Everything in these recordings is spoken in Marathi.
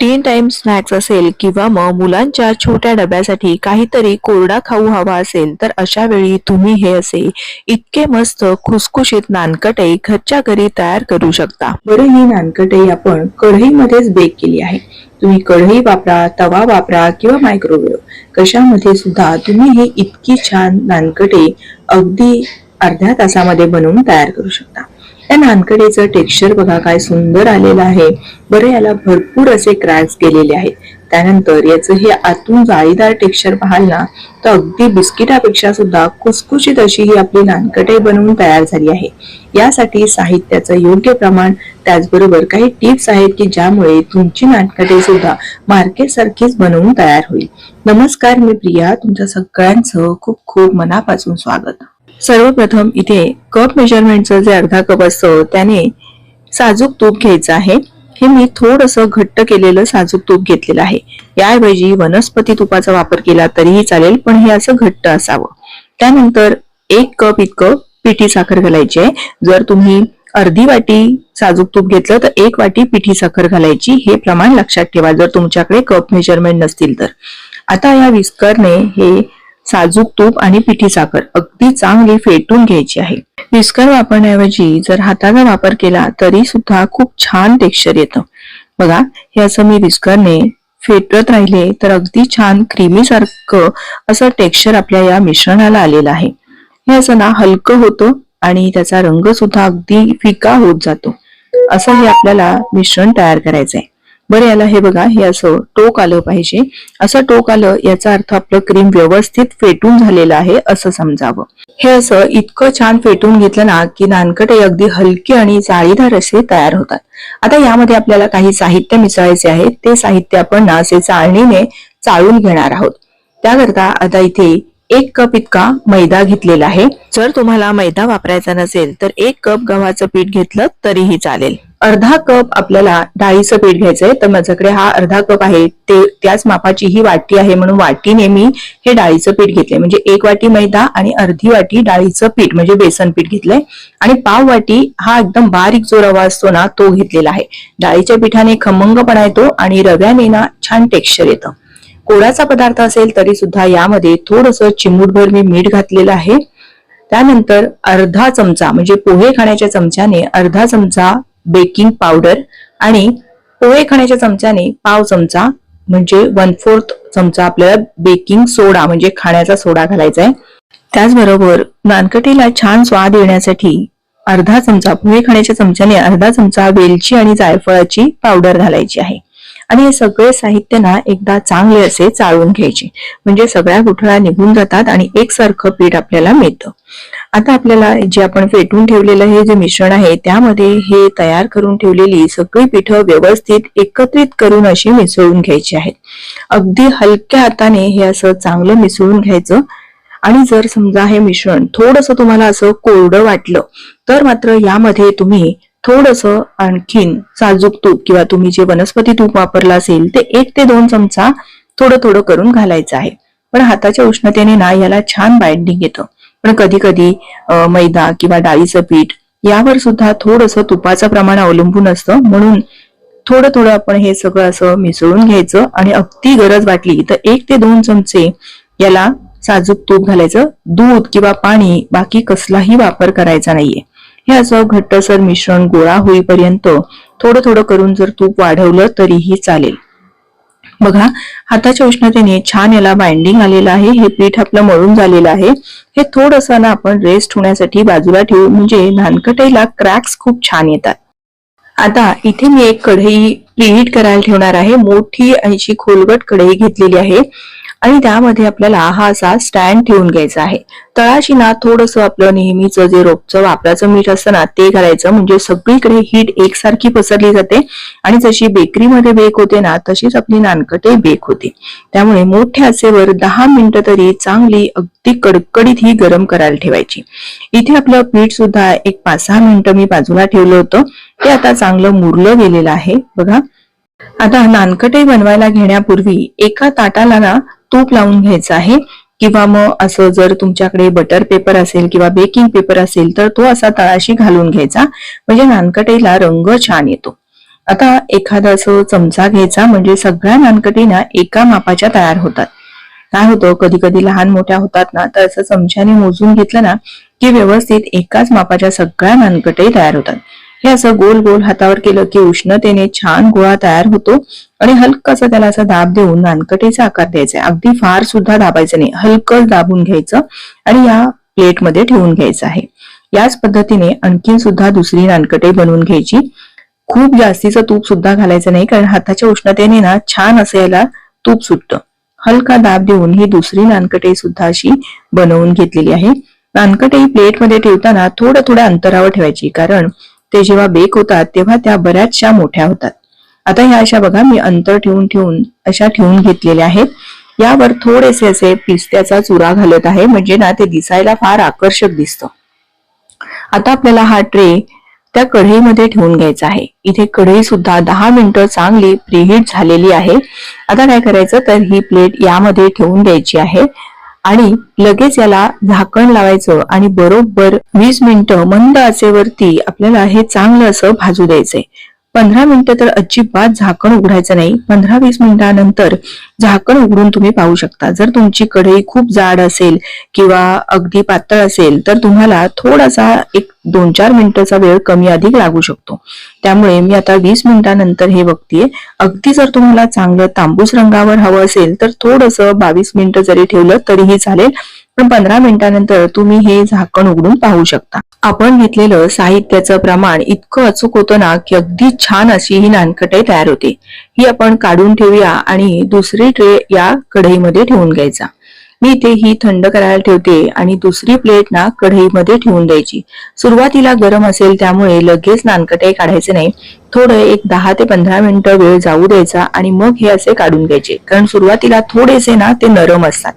तीन टाइम स्नॅक्स असेल किंवा मग मुलांच्या छोट्या डब्यासाठी काहीतरी कोरडा खाऊ हवा असेल तर अशा वेळी तुम्ही हे असे इतके मस्त खुसखुशीत नानकटे घरच्या घरी तयार करू शकता. बरं ही नानकटे आपण कढईमध्येच बेक केली आहे. तुम्ही कढई वापरा तवा वापरा किंवा मायक्रोवेव्ह कशामध्ये सुद्धा तुम्ही हे इतकी छान नानकटे अगदी अर्ध्या तासामध्ये बनवून तयार करू शकता. या नानकडीचं टेक्स्चर बघा काय सुंदर आलेलं आहे. बरं याला भरपूर असे क्रॅक्स गेलेले आहेत. त्यानंतर याचं हे आतून जाळीदार टेक्स्चर पाहाल ना तर अगदी बिस्किटापेक्षा सुद्धा कुसकुशीत अशी ही आपली नानकटे बनवून तयार झाली आहे. यासाठी साहित्याचं योग्य प्रमाण त्याचबरोबर काही टिप्स आहेत की ज्यामुळे तुमची नानकटे सुद्धा मार्केट सारखीच बनवून तयार होईल. नमस्कार मी प्रिया तुमच्या सगळ्यांचं खूप खूप मनापासून स्वागत. सर्वप्रथम इथे कप मेजरमेंटचं जे अर्धा कप असतं त्याने साजूक तूप घ्यायचं आहे. हे मी थोडंसं घट्ट केलेलं साजूक तूप घेतलेलं आहे. याऐवजी वनस्पती तुपाचा वापर केला तरीही चालेल पण हे असं घट्ट असावं. त्यानंतर एक कप इतकं पिठी साखर घालायची आहे. जर तुम्ही अर्धी वाटी साजूक तूप घेतलं तर एक वाटी पिठी साखर घालायची. हे प्रमाण लक्षात ठेवा जर तुमच्याकडे कप मेजरमेंट नसतील तर. आता या विस्करने हे साजूक तूप आणि पिठी साखर अगदी चांगली फेटून घ्यायची आहे. विस्कर वापरण्याऐवजी जर हाताचा वापर केला तरी सुद्धा खूप छान टेक्स्चर येतं. बघा हे असं मी विस्करने फेटत राहिले तर अगदी छान क्रीमी सारखं असं टेक्स्चर आपल्या या मिश्रणाला आलेलं आहे. हे असं ना हलकं होतं आणि त्याचा रंग सुद्धा अगदी फिका होत जातो. असं हे आपल्याला मिश्रण तयार करायचं आहे बरं याला हे बघा हे असं टोक आलं पाहिजे. असं टोक आलं याचा अर्थ आपलं क्रीम व्यवस्थित फेटून झालेलं आहे असं समजावं. हे असं इतकं छान फेटून घेतलं ना की नानकटे अगदी हलके आणि जाळीदार असे तयार होतात. आता यामध्ये आपल्याला काही साहित्य मिसळायचे आहे ते साहित्य आपण ना असे चाळणीने चाळून घेणार आहोत. त्याकरता आता इथे एक कप इतका मैदा घेतलेला आहे. जर तुम्हाला मैदा वापरायचा नसेल तर एक कप गव्हाचं पीठ घेतलं तरीही चालेल. अर्धा कप आपल्याला डाळीचं पीठ घ्यायचंय तर माझ्याकडे हा अर्धा कप आहे ते त्याच मापाची ही वाटी आहे म्हणून वाटीने मी हे डाळीचं पीठ घेतलंय. म्हणजे एक वाटी मैदा आणि अर्धी वाटी डाळीचं पीठ म्हणजे बेसन पीठ घेतलंय. आणि पाव वाटी हा एकदम बारीक जो रवा असतो ना तो घेतलेला आहे. डाळीच्या पिठाने खमंगपणा येतो आणि रव्याने ना छान टेक्स्चर येतं. कोळाचा पदार्थ असेल तरी सुद्धा यामध्ये थोडस चिमूटभर मी मीठ घातलेलं आहे. त्यानंतर अर्धा चमचा म्हणजे पोहे खाण्याच्या चमच्याने अर्धा चमचा बेकिंग पावडर आणि पोहे खाण्याच्या चमच्याने पाव चमचा म्हणजे वन फोर्थ चमचा आपल्याला बेकिंग सोडा म्हणजे खाण्याचा सोडा घालायचा आहे. त्याचबरोबर नानकटीला छान स्वाद येण्यासाठी अर्धा चमचा पोहे खाण्याच्या चमच्याने अर्धा चमचा वेलची आणि जायफळाची पावडर घालायची आहे. आणि हे सगळे साहित्य ना एकदा चांगले असे चाळून घ्यायचे. म्हणजे सगळ्या गुठळ्या निघून जातात आणि एकसारखं पीठ आपल्याला मिळतं. आता आपल्याला जे आपण फेटून ठेवलेलं हे जे मिश्रण आहे त्यामध्ये हे तयार करून ठेवलेली सगळी पिठं व्यवस्थित एकत्रित करून अशी मिसळून घ्यायची आहेत. अगदी हलक्या हाताने हे असं चांगलं मिसळून घ्यायचं. आणि जर समजा हे मिश्रण थोडस तुम्हाला असं कोरडं वाटलं तर मात्र यामध्ये तुम्ही थोडस आणखीन साजूक तूप किंवा तुम्ही जे वनस्पती तूप वापरलं असेल ते एक ते दोन चमचा थोडं थोडं करून घालायचं आहे. पण हाताच्या उष्णतेने ना याला छान बाइंडिंग येतं. पण कधी कधी मैदा किंवा डाळीचं पीठ यावर सुद्धा थोडस तुपाचं प्रमाण अवलंबून असतं. म्हणून थोडं थोडं आपण हे सगळं असं मिसळून घ्यायचं आणि अगदी गरज वाटली तर एक ते दोन चमचे याला साजूक तूप घालायचं. दूध किंवा पाणी बाकी कसलाही वापर करायचा नाहीये. हे असं घट्टसर मिश्रण गोळा होईपर्यंत थोडं थोडं करून जर तूप वाढवलं तरीही चालेल. बघा हाताच्या उष्णतेने छान याला बाइंडिंग आलेलं आहे. हे पीठ आपलं मळून झालेलं आहे. हे थोडस ना आपण रेस्ट होण्यासाठी बाजूला ठेवू. म्हणजे नानकटईला क्रॅक्स खूप छान येतात. आता इथे मी एक कढई प्रीहीट करायला ठेवणार आहे. मोठी अशी खोलगट कढई घेतलेली आहे. आणि त्यामध्ये आपल्याला हा असा स्टँड ठेवून घ्यायचा आहे. तळाशी ना थोडस आपलं नेहमीचं जे रोपचं वापराचं मीठ असतं ना ते घालायचं. म्हणजे सगळीकडे हीट एकसारखी पसरली जाते. आणि जशी बेकरीमध्ये बेक होते ना तशीच आपली नानकटे बेक होते. त्यामुळे मोठ्या आचेवर दहा मिनिटं तरी चांगली अगदी कडकडीत ही गरम करायला ठेवायची. इथे आपलं पीठ सुद्धा एक पाच सहा मिनिटं मी बाजूला ठेवलं होतं. ते आता चांगलं मुरलं गेलेलं आहे. बघा. आता नानकटे बनवायला घेण्यापूर्वी एका ताटाला ना तूप लावून घ्यायचं आहे. किंवा मग असं जर तुमच्याकडे बटर पेपर असेल किंवा बेकिंग पेपर असेल तर तो असा तळाशी घालून घ्यायचा. म्हणजे नानकटेला रंग छान येतो. आता एखादा असं चमचा घ्यायचा म्हणजे सगळ्या नानकटी ना एका मापाच्या तयार होतात. काय होतं? कधी कधी लहान मोठ्या होतात ना तर असं चमच्याने मोजून घेतलं ना की व्यवस्थित एकाच मापाच्या सगळ्या नानकटही तयार होतात. हे असं गोल गोल हातावर केलं की उष्णतेने छान गोळा तयार होतो आणि हलकासा त्याला असा दाब देऊन नानकटेचा आकार द्यायचा अगदी फार सुद्धा दाबायचं नाही. हलकं दाबून घ्यायचं आणि या प्लेटमध्ये ठेवून घ्यायचं आहे. याच पद्धतीने आणखीन सुद्धा दुसरी नानकटे बनवून घ्यायची. खूप जास्तीचं तूप सुद्धा घालायचं नाही कारण हाताच्या उष्णतेने ना छान असं याला तूप सुटतं. हलका दाब देऊन ही दुसरी नानकटे सुद्धा अशी बनवून घेतलेली आहे. नानकटे प्लेटमध्ये ठेवताना थोडं थोड्या अंतरावर ठेवायची कारण ते जेव्हा बेक होतात तेव्हा त्या बऱ्याचशा मोठ्या होतात. आता ह्या अशा बघा मी अंतर ठेवून ठेवून अशा ठेवून घेतलेल्या आहेत. यावर थोडेसे असे पिस्त्याचा चुरा घालत आहे म्हणजे ना ते दिसायला फार आकर्षक दिसतं. आता आपल्याला हा ट्रे त्या कढईमध्ये ठेवून घ्यायचा आहे. इथे कढई सुद्धा दहा मिनिटं चांगली प्रीहीट झालेली आहे. आता काय करायचं तर ही प्लेट यामध्ये ठेवून द्यायची आहे. आणि लगेच याला झाकण लावायचं आणि बरोबर वीस मिनिटं मंद आचेवरती आपल्याला हे चांगलं असं भाजू द्यायचंय. पंधरा मिनिटं तर अजिबात झाकण उघडायचं नाही. पंधरा वीस मिनिटानंतर झाकण उघडून तुम्ही पाहू शकता. जर तुमची कढई खूप जाड असेल किंवा अगदी पातळ असेल तर तुम्हाला थोडासा एक दोन चार मिनिटाचा वेळ कमी अधिक लागू शकतो. त्यामुळे मी आता वीस मिनिटानंतर हे बघतीये. अगदी जर तुम्हाला चांगलं तांबूस रंगावर हवं असेल तर थोडंसं बावीस मिनिटं जरी ठेवलं तरीही चालेल पण पंधरा मिनिटानंतर तुम्ही हे झाकण उघडून पाहू शकता. आपण घेतलेलं साहित्याचं प्रमाण इतकं अचूक होतं ना की अगदी छान अशी ही नानकटाई तयार होते. ही आपण काढून ठेवूया आणि दुसरी ट्रे या कढईमध्ये ठेवून घ्यायचा. मी इथे ही थंड करायला ठेवते आणि दुसरी प्लेट ना कढईमध्ये ठेवून द्यायची. सुरुवातीला गरम असेल त्यामुळे लगेच नानकटाई काढायचे नाही. थोडं एक दहा ते पंधरा मिनिटं वेळ जाऊ द्यायचा आणि मग हे असे काढून घ्यायचे. कारण सुरुवातीला थोडेसे ना ते नरम असतात.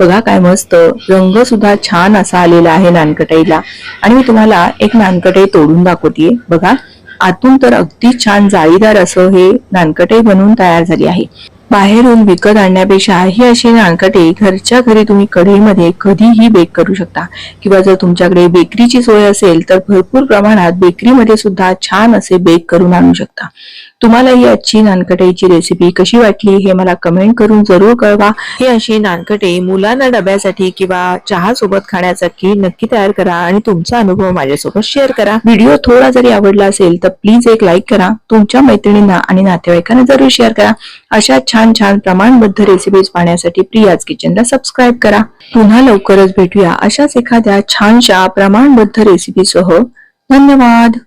बघा काय मस्त रंग सुद्धा छान असा आलेला आहे नानकटाईला. आणि मी तुम्हाला एक नानकटाई तोडून दाखवतीये. बघा आतून तर अगदी छान जाळीदार असं हे नानकटाई बनवून तयार झाली आहे. बाहेरून विकत आणण्यापेक्षा ही अशी नानकटे घरच्या घरी तुम्ही कढईमध्ये कधीही बेक करू शकता. किंवा जर तुमच्याकडे बेकरीची सोय असेल तर भरपूर प्रमाणात बेकरीमध्ये सुद्धा छान असे बेक करून आणू शकता. तुम्हाला ही आजची नानकटाईची रेसिपी कशी वाटली हे मला कमेंट करून जरूर कळवा. हे अशी नानकटे मुलांना डब्यासाठी किंवा चहा सोबत खाण्यासाठी नक्की तयार करा आणि तुमचा अनुभव माझ्यासोबत शेअर करा. व्हिडिओ थोडा जरी आवडला असेल तर प्लीज एक लाईक करा. तुमच्या मैत्रिणींना आणि नातेवाईकांना जरूर शेअर करा. अशा छान छान प्रमाणबद्ध रेसिपीज पाहण्यासाठी प्रियाज किचनला सबस्क्राईब करा. पुन्हा लवकरच भेटूया अशाच एखाद्या छानशा प्रमाणबद्ध रेसिपीसह धन्यवाद!